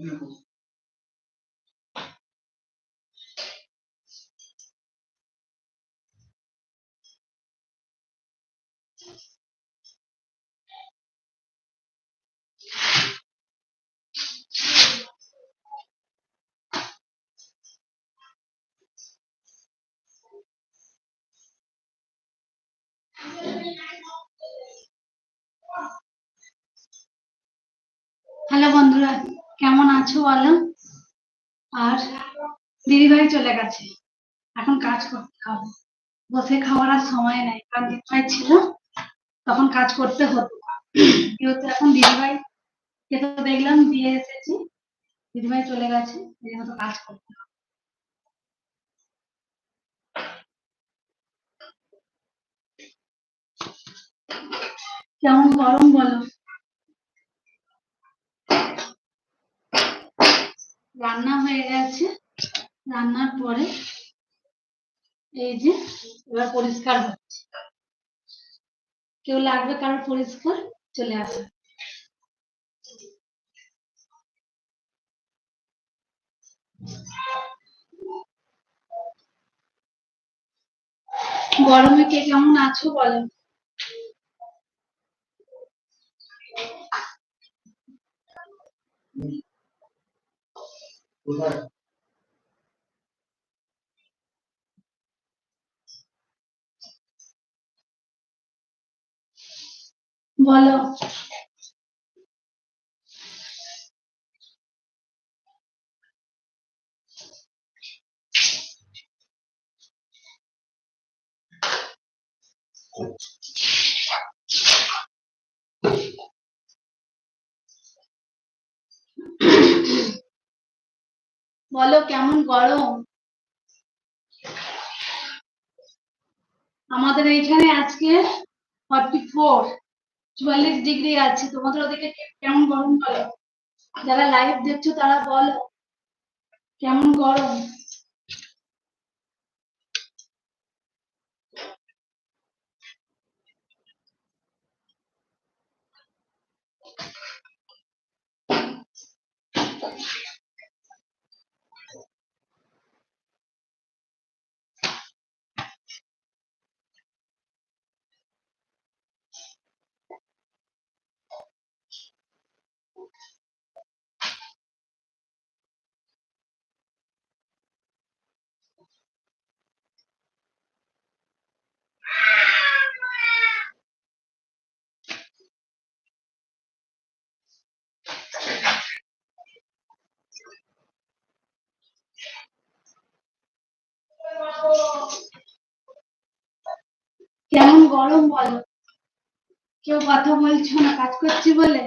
Hello বলো আর দিদিভাই চলে গেছে। এখন কাজ করতে হবে। বসে খাওয়ার আর সময় নাই। কারণ দিদিভাই ছিল, তখন কাজ করতে হতো। যেহেতু এখন দিদিভাই কে তো দেখলাম দিয়ে এসেছি, দিদিভাই চলে গেছে জন্য তো কাজ করতে হবে। কেমন গরম বলো? রান্না হয়ে গেছে। রান্নার পরে এই যে এবার পরিষ্কার হচ্ছে। কেউ লাগবে কারোর পরিষ্কার, চলে আসে। গরমে কে কেমন আছো বলো? বলো। বলো, কেমন গরম? আমাদের এইখানে আজকে ফর্টি ফোর চুয়াল্লিশ ডিগ্রি আছে। তোমাদের ওদিকে কেমন গরম বলো? যারা লাইভ দেখছ তারা বলো, কেমন গরম? কেমন গরম বলো। কেউ কথা বলছো না কাজ করছি বলে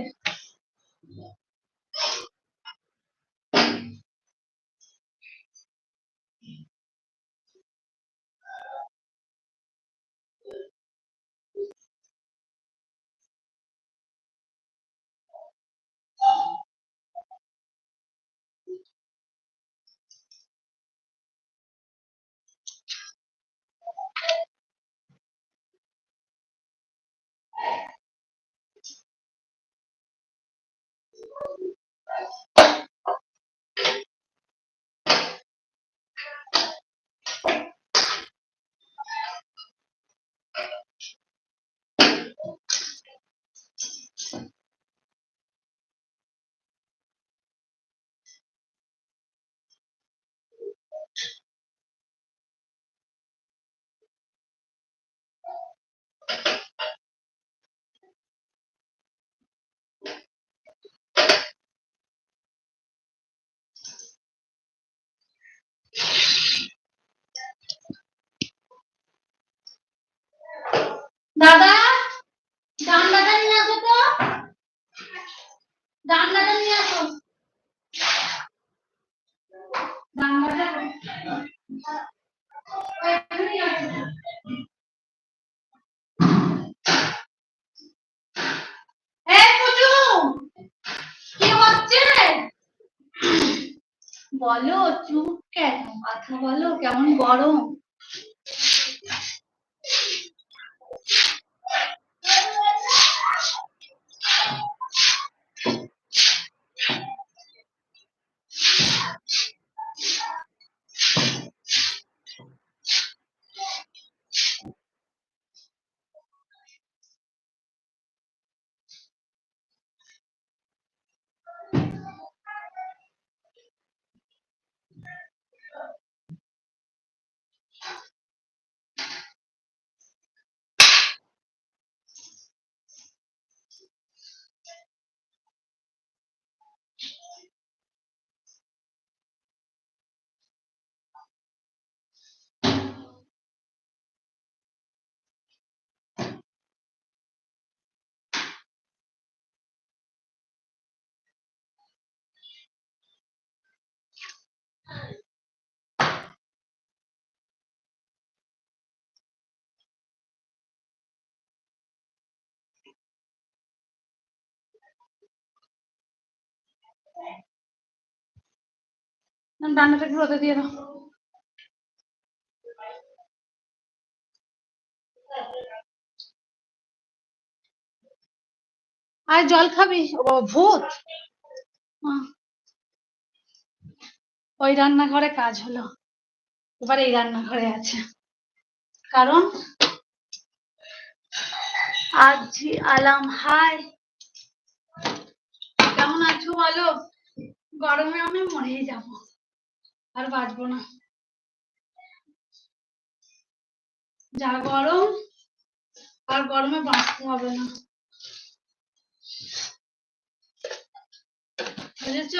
দাদা জানলাটা নিয়ে আসো তো জানলাটা নিয়ে আসো জানলাটা ওইখানেই আছে। এই পুচু, কি হচ্ছে? বলো চুপ কেন? কথা বলো কেমন গরম? আর জল খাবি? ভূত! ওই রান্নাঘরে কাজ হলো। এবার এই রান্নাঘরে আছে। কারণ, আজ আলাম হাই কেমন আছো বলো? গরমে আমি মরেই যাব। আর বাঁচবো না। যা গরম, আর গরমে বাঁচতে হবে না। বুঝেছ?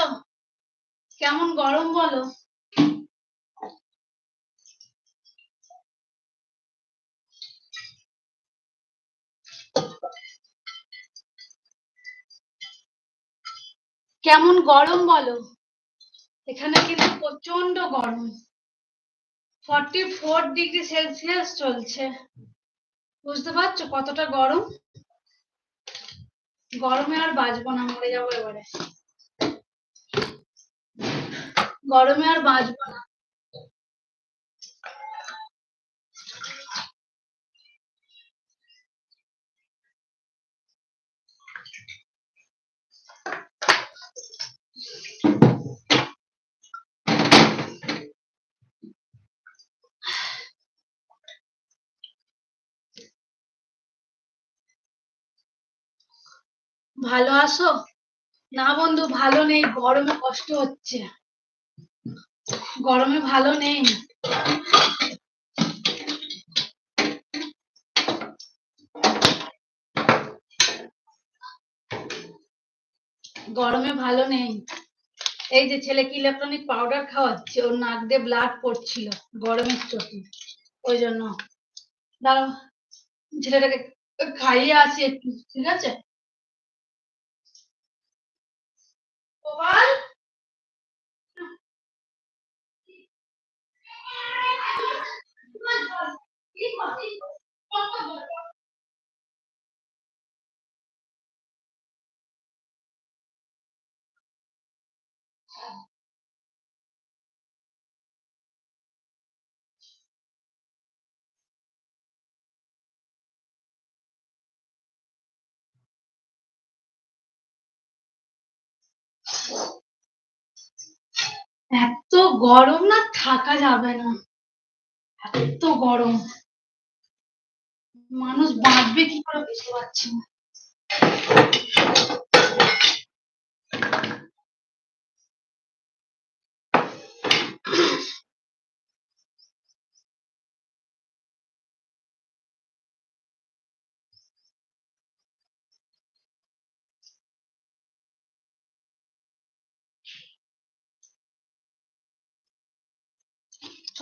কেমন গরম বলো? কেমন গরম বলো? এখানে কিন্তু প্রচণ্ড গরম। ফর্টি ফোর ডিগ্রি সেলসিয়াস চলছে। বুঝতে পারছ কতটা গরম? গরমে আর বাঁচবো না, মরে যাব এবারে। গরমে আর বাঁচবো না। ভালো আছো? না বন্ধু, ভালো নেই, গরমে কষ্ট হচ্ছে। গরমে ভালো নেই। গরমে ভালো নেই। এই যে ছেলেকে ইলেকট্রনিক পাউডার খাওয়াচ্ছে? ওর নাক দিয়ে ব্লাড পড়ছিল, গরমের চোটে ওই জন্য। দাঁড়াও, ছেলেটাকে খাইয়ে আসি একটু, ঠিক আছে? গোপাল এত গরম না, থাকা যাবে না। এত গরম। মানুষ বাঁচবে কি করে বুঝতে পারছি না।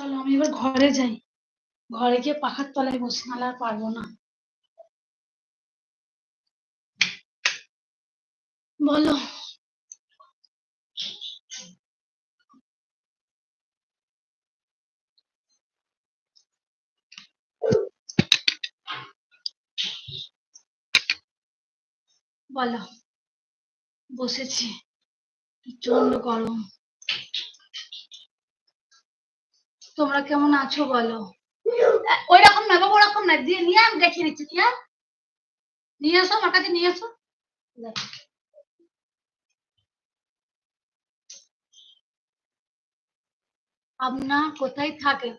চলো, আমি এবার ঘরে যাই। ঘরে গিয়ে পাখার তলায় বসি আর পারব না। বলো। বলো। বসেছি। প্রচণ্ড গরম। তোমরা কেমন আছো বলো? ওই রকম না বাবা ওরকম না। দিয়ে নিয়ে আমি দেখিয়ে দিচ্ছি নিয়ে। নিয়ে এসো আমার কাছে নিয়ে দেখো। আপনার কোথায় থাকেন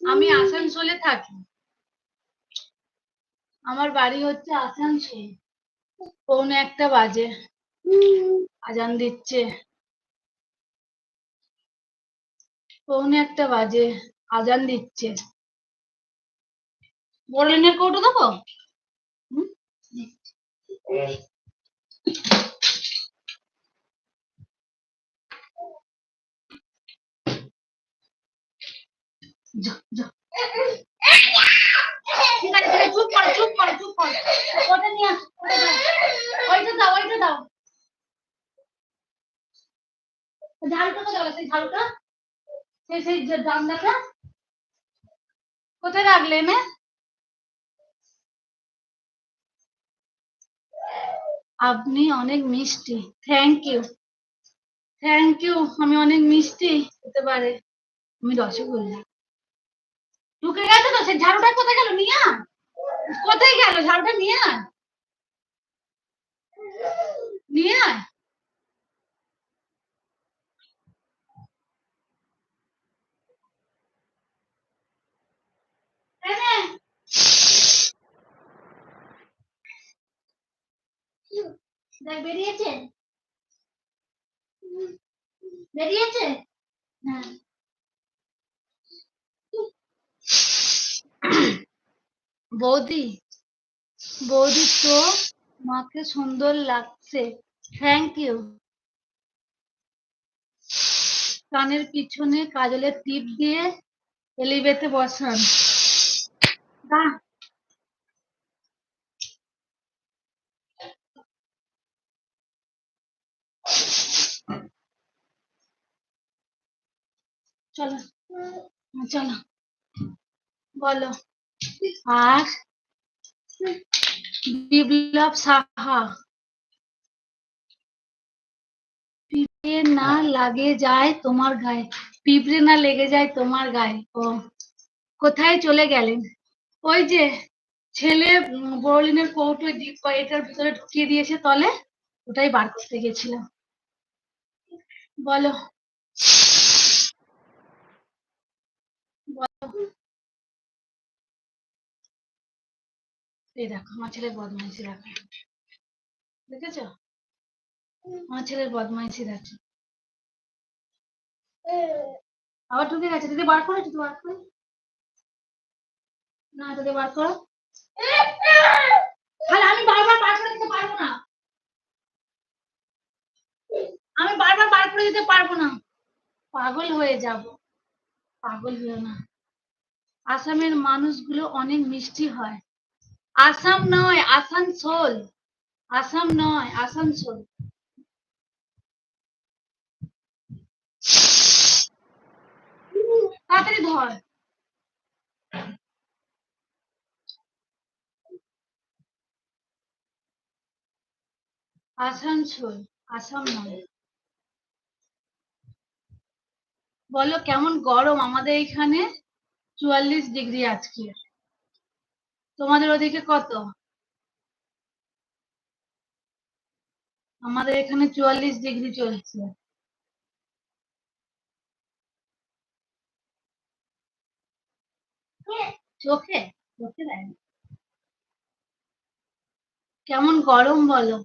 আমি আসানসোলে থাকি। আমার বাড়ি হচ্ছে আসানসোল। পৌনে একটা বাজে। আজান দিচ্ছে। পৌনে একটা বাজে আজান দিচ্ছে। বোরলিনের কৌটো দেবো? চুপ ওইটা দাও ওইটা দাও। ঝাড়ুটা গেলো? সেই ঝাড়ুটা। সেই সেই যে জানলাটা কোথায় রাখলে এনে আপনি অনেক মিষ্টি থ্যাংক ইউ থ্যাংক ইউ আমি অনেক মিষ্টি হতে পারে আমি রসগোল্লা ঢুকে গেছে তো সে ঝাড়ুটা কোথায় গেল নিয়ে আয়। কোথায় গেল ঝাড়ুটা নিয়ে আয়। নিয়ে আয়। হ্যাঁ। বৌদি বৌদি তো মাকে সুন্দর লাগছে। থ্যাংক ইউ কানের পিছনে কাজলের টিপ দিয়ে এলিভেতে বসান। দাঁড়া। চলো হ্যাঁ, চলো বলো আর বিপ্লব সাহা পিঁপড়ে না লাগে যায় তোমার গায়ে পিঁপড়ে না লেগে যায় তোমার গায়ে ও কোথায় চলে গেলেন ওই যে ছেলে বড়লিনের কৌটো ডিপ এটার ভিতরে ঢুকিয়ে দিয়েছে তলে, ওটাই বার করতে গেছিলাম। বলো। এই দেখো, আমার ছেলের বদমাইশি দেখো দেখেছ? আমার ছেলের বদমাইশি দেখো আবার ঢুকে গেছে। দিদি, বার করে দিদি বার করে না বার করো তাহলে আমি বারবার বার করে দিতে পারব না। আমি বারবার বার করে দিতে পারব না। পাগল হয়ে যাব। পাগল হয়ে না। আসামের মানুষগুলো অনেক মিষ্টি হয়। আসাম নয়, আসানসোল। আসাম নয়, আসানসোল। তাড়াতাড়ি ধর। আসানসোল, আসাম নয়। বলো কেমন গরম? আমাদের এখানে চুয়াল্লিশ ডিগ্রি আজকে। তোমাদের ওদিকে কত? আমাদের এখানে চুয়াল্লিশ ডিগ্রি চলছে। চোখে? চোখে দেয় কেমন গরম বলো?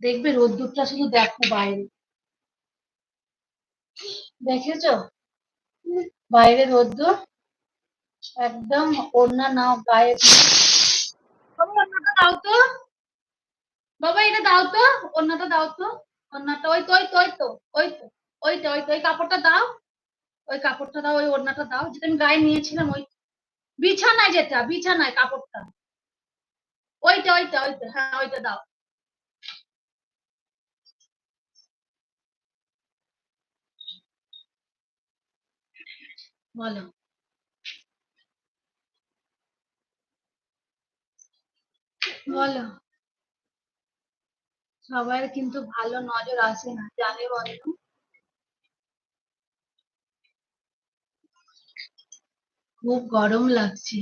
দেখবে রোদ্দুরটা শুধু দেখো বাইরে। দেখেছ? বাইরে রোদ্দুর, একদম ওড়না নাও গায়ে। দাও তো। বাবা, এটা দাও তো। ওড়নাটা দাও তো। ওড়নাটা, ওই তো ওই তো ওই তো ওই তো ওই তো ওই তো, ওই কাপড়টা দাও। ওই কাপড়টা দাও, ওই ওড়নাটা দাও। যেটা আমি গায়ে নিয়েছিলাম, ওই বিছানায় যেটা, বিছানায় কাপড়টা। ওইটা ওইটা ওইটা হ্যাঁ ওইটা দাও। বলো। বলো। সবার কিন্তু ভালো নজর আসে না, জানে বন্ধু খুব গরম লাগছে।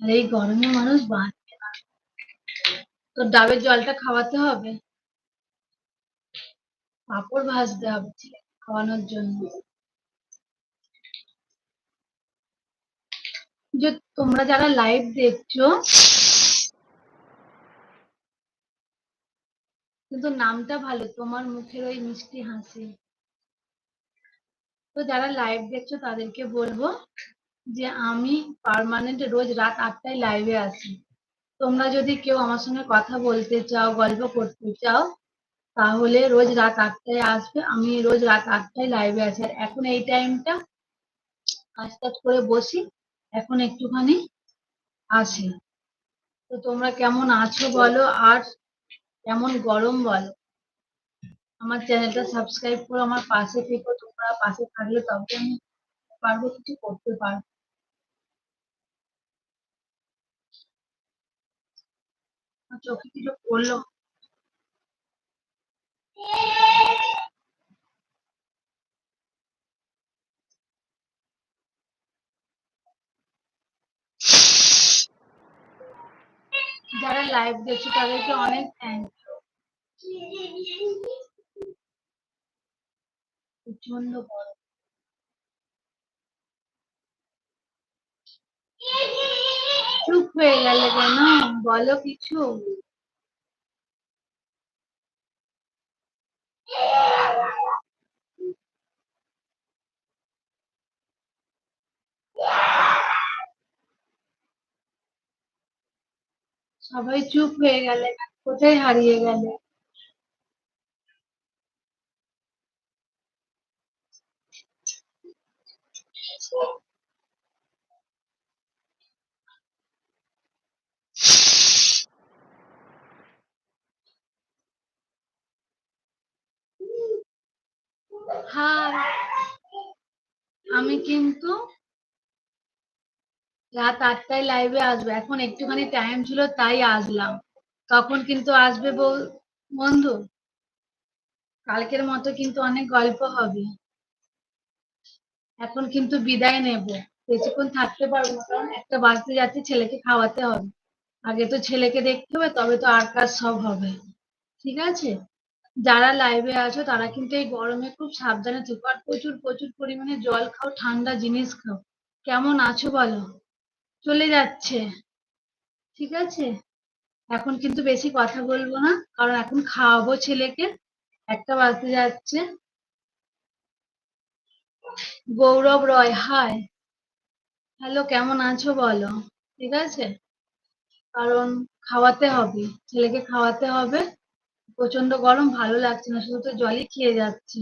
আর এই গরমে মানুষ বাঁচবে না। তো ডাবের জলটা খাওয়াতে হবে? পাঁপড় ভাজতে হবে খাওয়ানোর জন্য। যে তোমরা যারা লাইভ দেখছ, কিন্তু নামটা ভালো, তোমার মুখের ওই মিষ্টি হাসি। তো যারা লাইভ দেখছ, তাদেরকে বলব যে আমি পার্মানেন্ট রোজ রাত আটটায় লাইভে আসি তোমরা যদি কেউ আমার সঙ্গে কথা বলতে চাও, গল্প করতে চাও, তাহলে রোজ রাত আটটায় আসবে। আমি রোজ রাত আটটায় লাইভে আছি। আর এখন এই টাইমটা টাজ করে বসি। এখন একটুখানি আসি তো তোমরা কেমন আছো বলো? আর কেমন গরম বলো? আমার চ্যানেলটা সাবস্ক্রাইব করো, আমার পাশে থেকো। তোমরা পাশে থাকলে তবে আমি পারব, কিছু করতে পারব। চোখে কিছু পড়ল। যারা লাইভ দেখছে তাদেরকে অনেক থ্যাংক প্রচণ্ড গরম। চুপ হয়ে গেলে কেন? বলো কিছু। সবাই চুপ হয়ে গেলে কোথায় হারিয়ে গেলে হাই আমি কিন্তু রাত আটটায় লাইভে আসবে। এখন একটুখানি টাইম ছিল, তাই আসলাম। তখন কিন্তু আসবে বউ- বন্ধু? কালকের মতো কিন্তু অনেক গল্প হবে। এখন কিন্তু বিদায় নেব। বেশিক্ষণ থাকতে পারব কারণ একটা বাড়তে যাচ্ছে ছেলেকে খাওয়াতে হবে। আগে তো ছেলেকে দেখতে হবে, তবে তো আর কাজ সব হবে। ঠিক আছে? যারা লাইভে আছো, তারা কিন্তু এই গরমে খুব সাবধানে থেকো। আর প্রচুর প্রচুর পরিমাণে জল খাও, ঠান্ডা জিনিস খাও। কেমন আছো বলো? চলে যাচ্ছে। ঠিক আছে? এখন কিন্তু বেশি কথা বলব না, কারণ এখন খাওয়াবো ছেলেকে। একটা বাজতে যাচ্ছে। গৌরব রয়, হাই। হ্যালো, কেমন আছো বলো? ঠিক আছে? কারণ খাওয়াতে হবে, ছেলেকে খাওয়াতে হবে। প্রচণ্ড গরম, ভালো লাগছে না, শুধু তো জলই খেয়ে যাচ্ছি।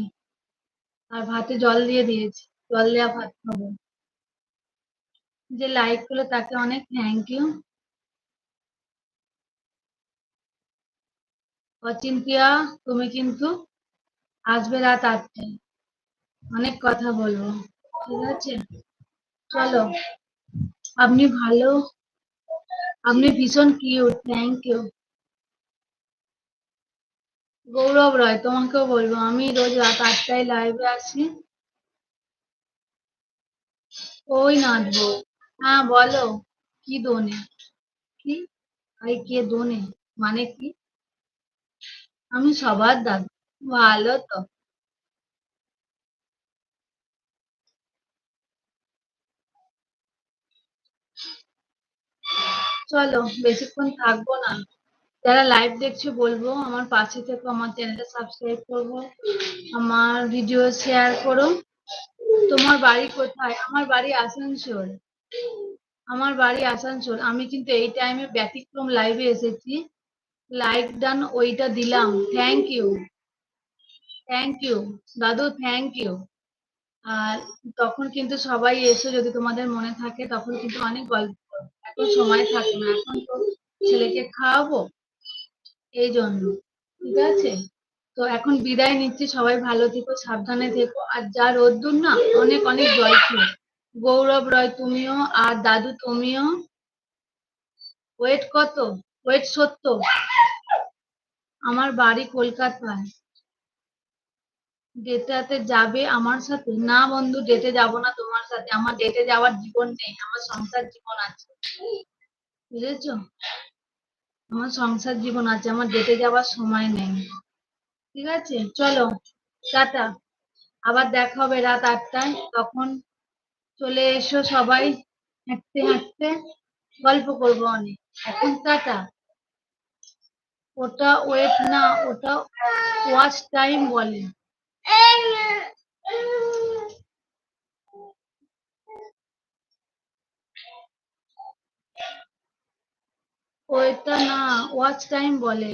আর ভাতে জল দিয়ে দিয়েছি, জল দেওয়া ভাত খাব। যে লাইক করল তাকে অনেক থ্যাংক ইউ অচিন্তিয়া, তুমি কিন্তু আসবে রাত আটটায়। অনেক কথা বলব। ঠিক আছে? চলো। আপনি ভালো। আপনি ভীষণ cute thank you Gaurav Roy, তোমাকেও বলব। আমি রোজ রাত আটটায় লাইভে আসি ওই নাচবো। হ্যাঁ বলো। কি দোনে? কি? আরে কে দোনে? মানে কি? আমি সবার দাদা। ভালো তো। চলো, বেশিক্ষণ থাকব না। যারা লাইভ দেখছ, বলব, আমার পাশে থেকে, আমার চ্যানেলটা সাবস্ক্রাইব করব, আমার ভিডিও শেয়ার করো। তোমার বাড়ি কোথায়? আমার বাড়ি আসানসোল। আমার বাড়ি আসানসোল। আমি কিন্তু এই টাইমে ব্যতিক্রম লাইভে এসেছি। লাইক ডান ওইটা দিলাম। থ্যাংক ইউ থ্যাংক ইউ দাদু থ্যাংক ইউ আর তখন কিন্তু সবাই এসে, যদি তোমাদের মনে থাকে, তখন কিন্তু অনেক গল্প। এখন সময় থাকে না। এখন তো ছেলেকে খাওয়াবো এই জন্য। ঠিক আছে? তো এখন বিদায় নিচ্ছি। সবাই ভালো থেকো, সাবধানে থেকো। আর যা রোদ্দুর না, অনেক অনেক জল খেও গৌরব রয় তুমিও আর দাদু তুমিও। ওয়েট কত? ওয়েট সত্য। আমার বাড়ি কলকাতায়। ডেটাতে যাবে আমার সাথে? না বন্ধু ডেটে যাব না তোমার সাথে। আমার ডেটে যাওয়ার জীবন নেই, আমার সংসার জীবন আছে। বুঝেছ? আমার সংসার জীবন আছে, আমার ডেটে যাওয়ার সময় নেই। ঠিক আছে? চলো, টাটা। আবার দেখা হবে রাত আটটায়। তখন চলে এসো সবাই, হাঁটতে হাঁটতে। গল্প করব অনেক। এখন টাটা। ওটা ওয়েট না, ওটা ওয়াচ টাইম বলে। ওইটা না ওয়াচ টাইম বলে।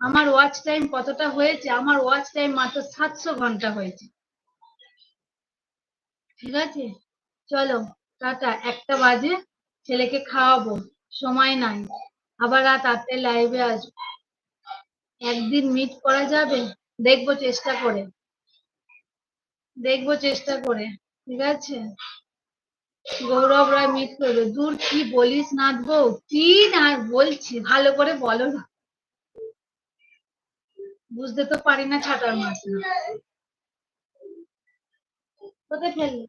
আমার ওয়াচ টাইম কতটা হয়েছে? আমার ওয়াচ টাইম মাত্র সাতশো ঘণ্টা হয়েছে। ঠিক আছে? চলো, টাটা, একটা বাজে, ছেলেকে খাওয়াবো, সময় নাই। আবার রাত আটটায় লাইভে আসব। একদিন মিট করা যাবে? দেখব চেষ্টা করে। দেখব চেষ্টা করে, ঠিক আছে? গৌরব রায় মিট করবে। দূর কি বলিস না গো? কি না বলছি? ভালো করে বলো না। বুঝতে তো পারি না ছাটার মাছ না কোথায় ফেললি?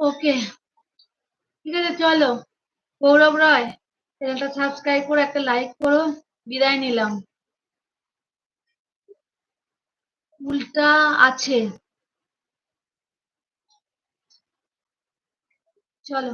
ওকে, ঠিক আছে, চলো। গৌরব রায়, চ্যানেলটা সাবস্ক্রাইব করে, একটা লাইক করো, বিদায় নিলাম। উল্টা আছে। চলো।